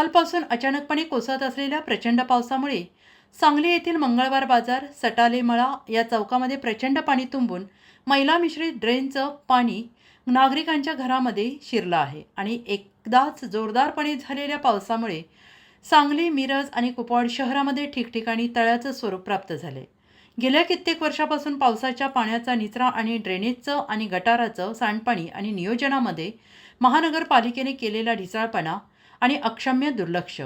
कालपासून अचानकपणे कोसळत असलेल्या प्रचंड पावसामुळे सांगली येथील मंगळवार बाजार सटाले मळा या चौकामध्ये प्रचंड पाणी तुंबून मैला मिश्रित ड्रेनचं पाणी नागरिकांच्या घरामध्ये शिरलं आहे आणि एकदाच जोरदारपणे झालेल्या पावसामुळे सांगली मिरज आणि कुपवाड शहरामध्ये ठिकठिकाणी तळ्याचं स्वरूप प्राप्त झाले गेल्या कित्येक वर्षापासून पावसाच्या पाण्याचा निचरा आणि ड्रेनेजचं आणि गटाराचं सांडपाणी आणि नियोजनामध्ये महानगरपालिकेने केलेला ढिसाळपणा आणि अक्षम्य दुर्लक्ष.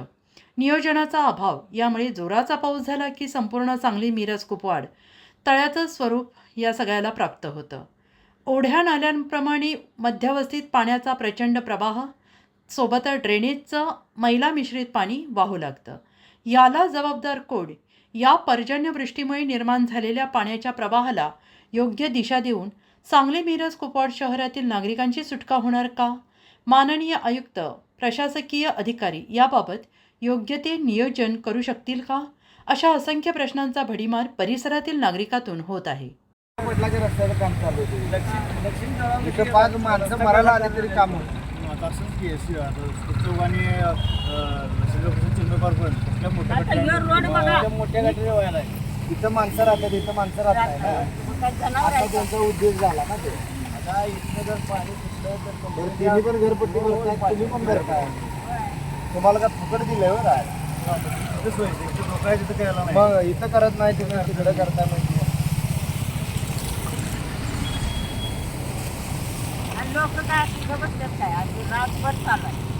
नियोजनाचा अभाव. यामुळे जोराचा पाऊस झाला की संपूर्ण सांगली मिरज कुपवाड. तळ्याचं स्वरूप या सगळ्याला प्राप्त होतं. ओढ्या नाल्यांप्रमाणे मध्यवस्थित पाण्याचा प्रचंड प्रवाह सोबत ड्रेनेजचं मैला मिश्रित पाणी वाहू लागतं. याला जबाबदार कोड. या पर्जन्यवृष्टीमुळे निर्माण झालेल्या पाण्याच्या प्रवाहाला योग्य दिशा देऊन सांगली मिरज कुपवाड शहरातील नागरिकांची सुटका होणार का? माननीय आयुक्त प्रशासकीय अधिकारी याबाबत योग्य ते नियोजन करू शकतील का? अशा असंख्य प्रश्नांचा भडीमार परिसरातील नागरिकातून होत आहे. रस्त्याचं काम चालू होतं. इथं पाच माणसं मरायला आली तरी काम होतं. आता असंच की एस चौघांनी चिंदोबार पण कुठल्या मोठ्या इथं मोठ्या गाठी व्हायला आहे. इथं माणसं राहतात इथं माणसं राहत नाही ना. असा त्यांचा उद्योग झाला ना ते. आता इथं जर पाणी बरं, तिने पण घरपट्टी भरताय तुम्ही पण भरताय तुम्हाला काय फुकट दिलंय हो बरं काय मग इथं करत नाही तुम्ही तिकडे करताय म्हणजे लोक काय बघतात काय? आणि रातभर चालू आहे